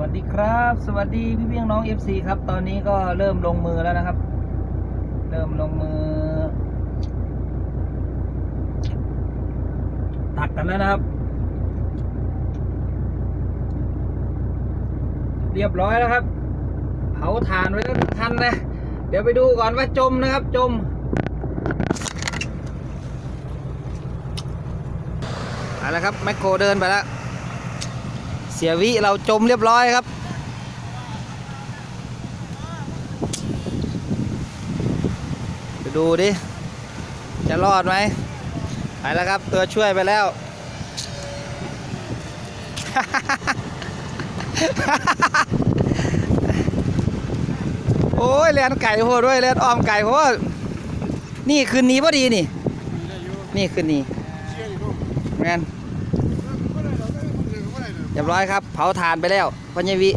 วัสดีครับ สวัสดีพี่เพียงน้อง FC ครับ ตอนนี้ก็เริ่มลงมือแล้วนะครับ เริ่มลงมือ ตัดกันแล้วนะครับ เรียบร้อยแล้วครับ เผาถ่านไว้แล้วทุกคันนะ เดี๋ยวไปดูก่อนว่าจมนะครับ จมไปแล้วครับแมคโครเดินไปแล้ว เสียวิเราจมเรียบร้อยครับ ไปดูดิ จะรอดไหมไปแล้วครับ ตัวช่วยไปแล้ว โอ้ยเลียนไก่โหดด้วยเลียนอ้อมไก่โหดนี่คืนนี้พอดีนี่ นี่คืนนี้แมนเรียบร้อยครับ เผาถ่านไปแล้วพัญญวิ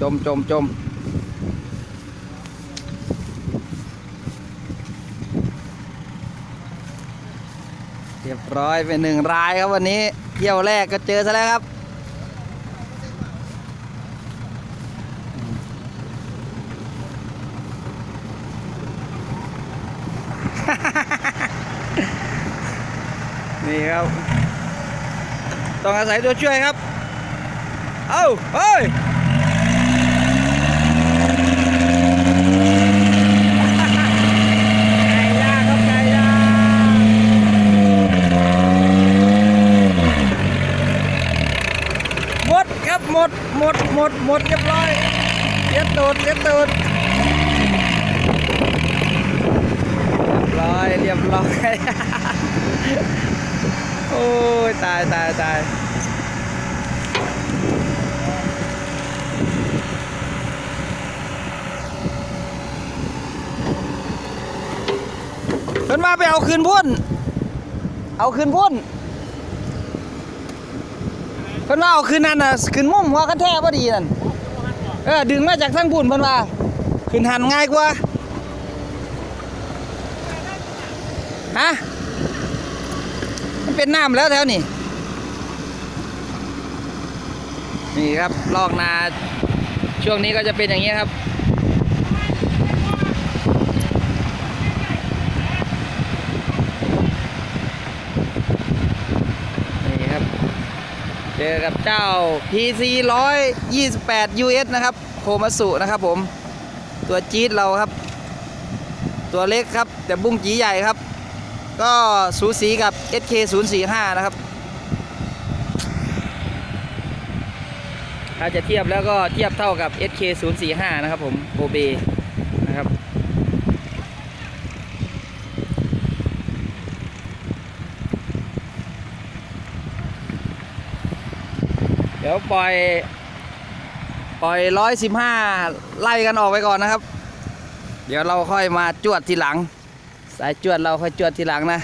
จมจมจมเรียบร้อยเป็นหนึ่งรายครับวันนี้เที่ยวแรกก็เจอซะแล้วครับนี่ครับ ต้องอาศัยตัวช่วยครับ เอ้าเฮ้ยไก่ยางครับไก่ยางหมดครับหมดหมดหมดหมดเรียบร้อยเลียดตูดเลียดตูดรียบร้อยเรียบร้อย โอ้ยตายตายตายเพิ่นมาไปเอาคืนพุ่น เอาคืนพุ่นเพิ่นว่าเอาคืนนั่นน่ะคืนมุมหัวกันแท้พอดีนั่นเออดึงมาจากทั้งพุ่นเพิ่นว่าคืนหันง่ายกว่าฮะมันเป็นน้ำแล้วแถวนี้ นี่ครับลอกนาช่วงนี้ก็จะเป็นอย่างนี้ครับ นี่ครับ เจอกับเจ้า PC 128 US นะครับ โคมาสุนะครับผม ตัวจี๊ดเราครับ ตัวเล็กครับ แต่บุ้งจีใหญ่ครับ ก็สูสีกับ SK 0 4 5 นะครับ ถ้าจะเทียบแล้วก็เทียบเท่ากับ SK 0 4 5นะครับผมโอเบนะครับ เดี๋ยวปล่อยปล่อย 115 ไล่กันออกไปก่อนนะครับ เดี๋ยวเราค่อยมาจวดทีหลัง สายจวดเราค่อยจวดทีหลังนะ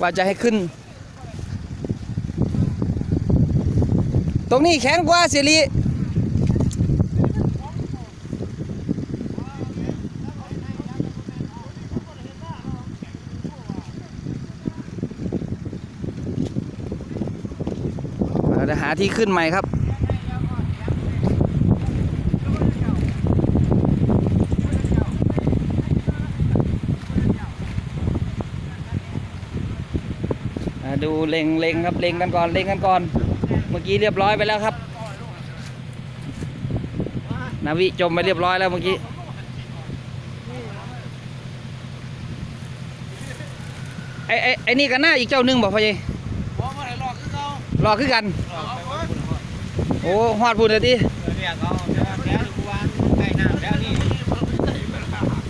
ว่าจะให้ขึ้น รงนี้แข็งกว่าเสียรีเราจะหาที่ขึ้นใหม่ครับอ่าดูเล็งเล็งครับเล็งกันก่อนเล็งกันก่อน มื่อกี้เรียบร้อยไปแล้วครับ นาวิจมไปเรียบร้อยแล้วเมื่อกี้ไอ้ไอ้ไอ้นี่กันหน้าอีกเจ้าหนึงบอกพ่อเยรอคือกัน โอ้ฮอดพูดเลยดิ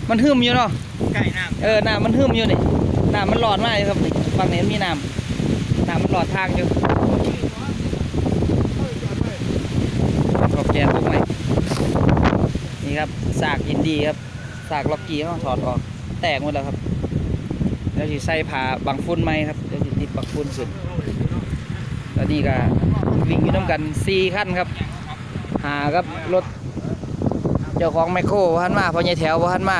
มันหึมอยู่เนาะเออน้ำมันหึมอยู่นี่น้ำมันหลอดมากเลยครับฝั่งนี้มันมีน้ำน้ำมันหลอดทางอยู่ขอบ แกนตรงไหนนี่ครับสากอินดีครับสากล็อกกี้ต้องถอดออก แตกหมดแล้วครับแล้วที่ใส่ผ้าบังฟุ้นไหมครับแล้วที่ติดบังฟุ้นสุดแล้วนี่ก็วิ่งอยู่ต้องกันสี่ขั้นครับ หาครับรถเจ้าของไมโครพันมาพอใหญ่แถวพันมา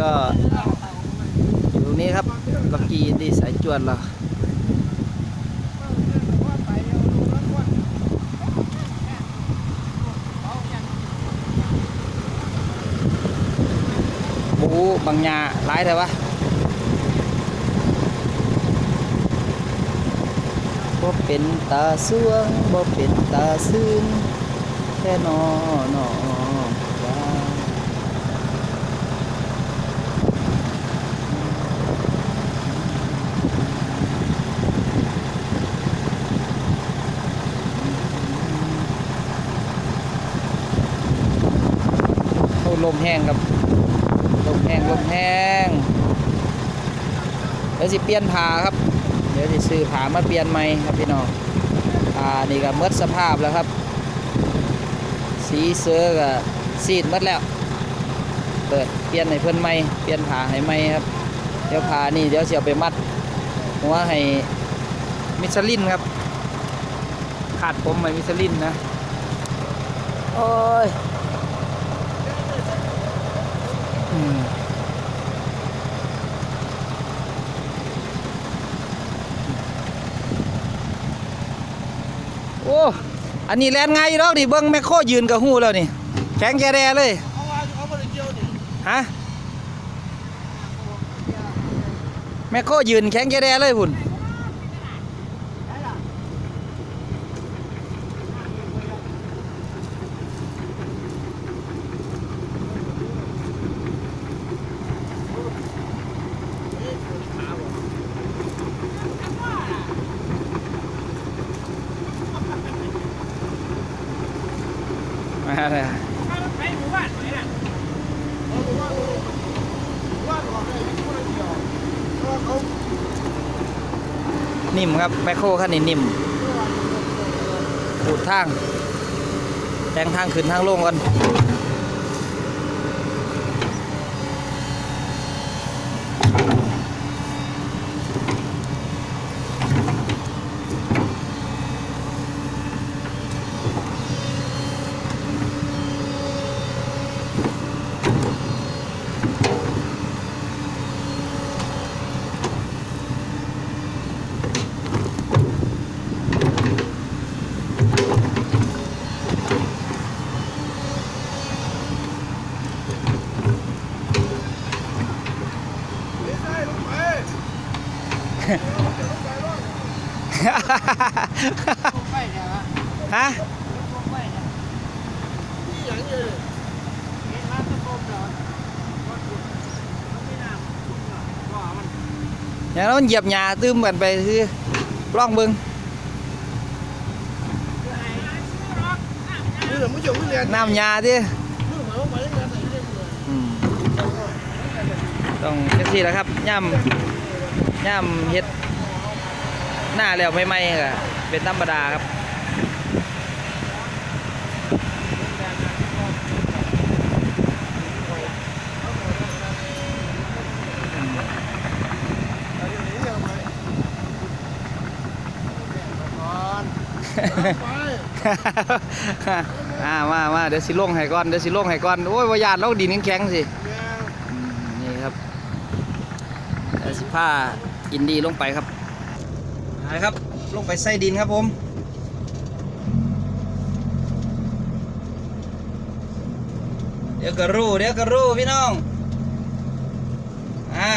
ก็อยู่ตรงนี้ครับลักกี้ดีสายจวดเราบูบางยาหลายแต่วะบ่เป็นตาสวงบ่เป็นตาซึนแค่นอนอว่า โอ้ลมแห้งครับลมแห้งลมแห้งเดี๋ยวสิเปลี่ยนผ้าครับ เดี๋ยวสิซื้อผ้ามาเปลี่ยนใหม่ครับพี่น้องผ้านี่ก็หมดสภาพแล้วครับ สีเสื้อก็ซีดมดแล้ว เปิดเปลี่ยนให้เพิ่อนใหม่เปลี่ยนผ้าให้ใหม่ครับเดี๋ยวผ้านี่เดี๋ยวสิเอาไปมัดหัวให้มิชลินครับ ขาดผมให้มิชลินนะ โอ้ย โอ้ อันนี้แลนไง่ายอยู่ดอกดิเบิ้งแมคโครยืนกับหูแล้วนี่ แข็งแกแดเลยเอาว่าเอาบ่ได้เกี่ยฮะแมคโครยืนแข็งแกแดเลยพุ่นาเลยไปหมู่บ้านไหนน่ะนิ่มครับแมคโครคันนี้นิ่มขูดทางแทงทางขึ้นทางลงก่อน ไม่ใช่ลงไปลงไปเนี่ยฮะ ฮะ ลงไปเนี่ยนี่หยังอยู่นี่เห็นร้านตะโกนเหรอว่าคุณมันไม่น่าคุณเหรอว่า มันอย่างนั้นมันเหยียบหญ้าตื้มกันไปคือล่องเบิงนี่เหรอมึงอยู่มึงเรียนน้ำหญ้าดิมึงเหรอมาเรียนไหนเรียนเลยอืมต้องเจ็ซี่แหล้วครับย่ำ ย่ำเฮ็ดหน้าแล้วไม่ไหมๆก็เป็นธรรมดาครับอ่ามามาเดี๋ยวสิลงให้ก่อนเดี๋ยวสิลงให้ก่อนโอ้ยวายานเราดินแข็งๆสินี่ครับเดี๋ยวสิผ้า อินดีลงไปครับนะครับ ลงไปใส่ดินครับผมเดี๋ยวก็รู้ เดี๋ยวก็รู้พี่น้อง อ่า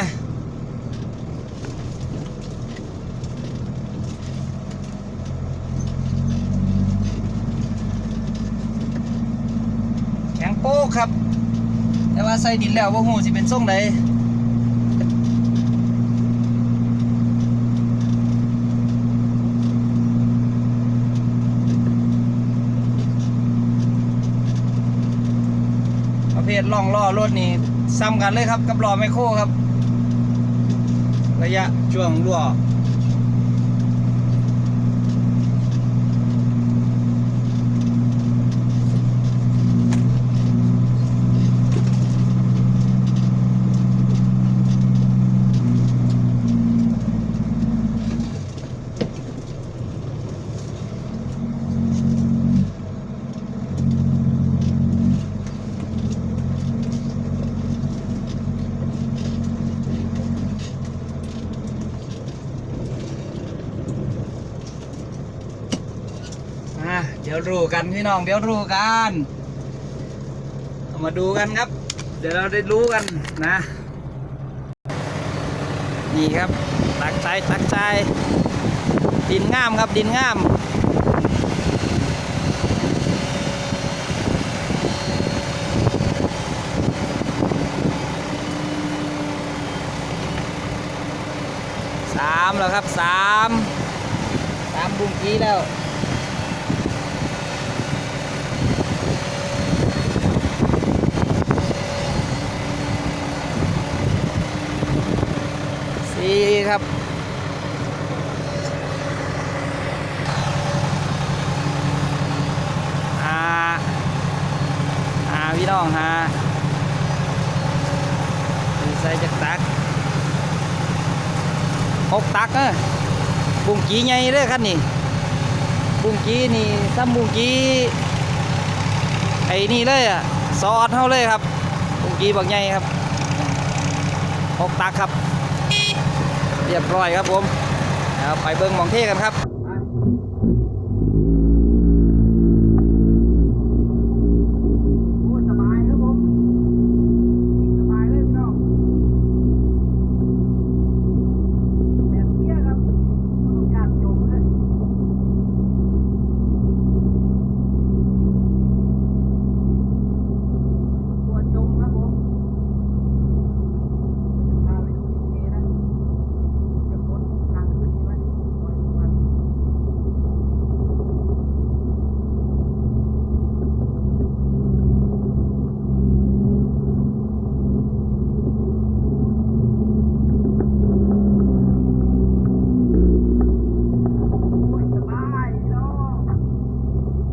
แข็งโป๊กครับ แต่ว่าใส่ดินแล้วว่าหูสิเป็นทรงใด ประเภทล่องล่อรถนี่ซ้ำกันเลยครับกับล้อไมโครครับ ระยะช่วงรั่ว ดี๋ยวรู้กันพี่น้องเดี๋ยวรู้กันมาดูกันครับ เดี๋ยวเราได้รู้กันนะ นี่ครับ ตักใจตักใจดินงามครับดินงามสามแล้วครับสามสามบุ้งกี้แล้ว สี่ครับ หาหาพี่น้องหาใส่จากตัก หกตักเออบุ้งกี้ใหญ่เด้อคันนี้บุ้งกีนี่ซ้ำบุ้งกีไอ้นี่เลยอะซอสเท่าเลยครับบุ้งกีบักใหญ่ครับหกตักครับ เรียบร้อยครับผมเอาไปเบิ้งมองเท่กันครับ โอ้สบายครับผมวิ่งสบายเลยพี่น้องแมนเปี้ยครับต้องญาติโยมเลยตัวจมครับผมจะพาไปดูที่เทนะจะพ้นทางขึ้นนี้ไหมคอยดูกัน โอ้ยสบายพี่น้อง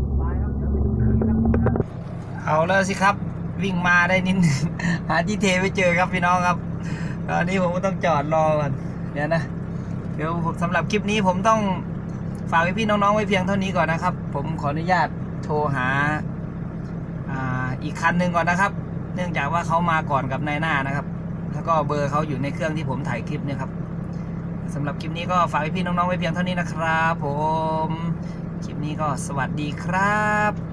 สบายครับ เดี๋ยวไปดูที่ครับนี่ครับ เอา แล้วสิครับ วิ่งมาได้นิดนึงหาที่เทไม่เจอครับพี่น้องครับตอนนี้ผมก็ต้องจอดรอก่อนเดี๋ยวนะเดี๋ยวสำหรับคลิปนี้ผมต้องฝากพี่ๆน้องๆไว้เพียงเท่านี้ก่อนนะครับ ผมขออนุญาตโทรหาอ่าอีกคันหนึ่งก่อนนะครับ เนื่องจากว่าเขามาก่อนกับนายหน้านะครับ แล้วก็เบอร์เขาอยู่ในเครื่องที่ผมถ่ายคลิปเนี่ยครับสำหรับคลิปนี้ก็ฝากพี่ๆน้องๆไว้เพียงเท่านี้นะครับ ผม คลิปนี้ก็สวัสดีครับ